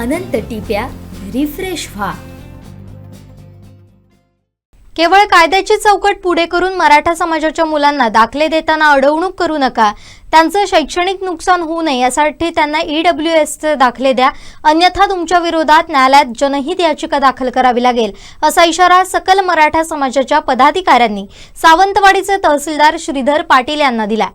अनंत टिप्या refresh व्हा. केवळ कायद्याची चौकट पुढे करून मराठा समाजाच्या मुलांना दाखले देताना अडवणूक करू नका. त्यांचं शैक्षणिक नुकसान होऊ नये यासाठी त्यांना ईडब्ल्यू एसचे दाखले द्या. अन्यथा तुमच्या विरोधात न्यायालयात जनहित याचिका दाखल करावी लागेल असा इशारा सकल मराठा समाजाच्या पदाधिकाऱ्यांनी सावंतवाडीचे तहसीलदार श्रीधर पाटील यांना दिला.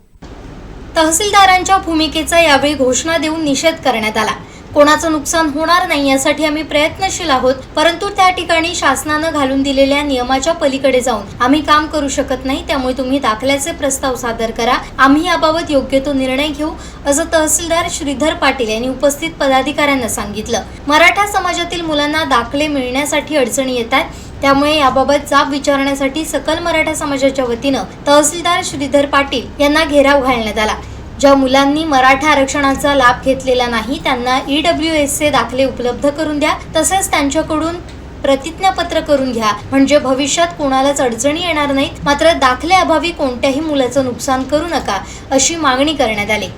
तहसीलदारांच्या भूमिकेचा यावेळी घोषणा देऊन निषेध करण्यात आला. कोणाचं नुकसान होणार नाही यासाठी आम्ही प्रयत्नशील आहोत परंतु त्या ठिकाणी शासनानं घालून दिलेल्या नियमाच्या पलीकडे जाऊन आम्ही काम करू शकत नाही त्यामुळे तुम्ही दाखल्याचे प्रस्ताव सादर करा. आम्ही याबाबत योग्य तो निर्णय घेऊ असं तहसीलदार श्रीधर पाटील यांनी उपस्थित पदाधिकाऱ्यांना सांगितलं. मराठा समाजातील मुलांना दाखले मिळण्यासाठी अडचणी येत आहेत त्यामुळे याबाबत जाब विचारण्यासाठी सकल मराठा समाजाच्या वतीनं तहसीलदार श्रीधर पाटील यांना घेराव घालण्यात आला. ज्या मुलांनी मराठा आरक्षणाचा लाभ घेतलेला नाही त्यांना ईडब्ल्यू एसचे दाखले उपलब्ध करून द्या. तसेच त्यांच्याकडून प्रतिज्ञापत्र करून घ्या. म्हणजे भविष्यात कोणालाच अडचणी येणार नाहीत. मात्र दाखल्याअभावी अभावी कोणत्याही मुलाचं नुकसान करू नका अशी मागणी करण्यात आली.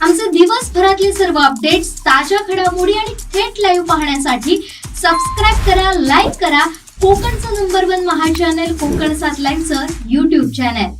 आमचे दिवसभरातले सर्व अपडेट्स ताज्या घडामोडी आणि थेट लाईव्ह पाहण्यासाठी सबस्क्राईब करा लाईक करा. कोकणचं नंबर वन महा चॅनल कोकण सात लाईनचं युट्यूब चॅनल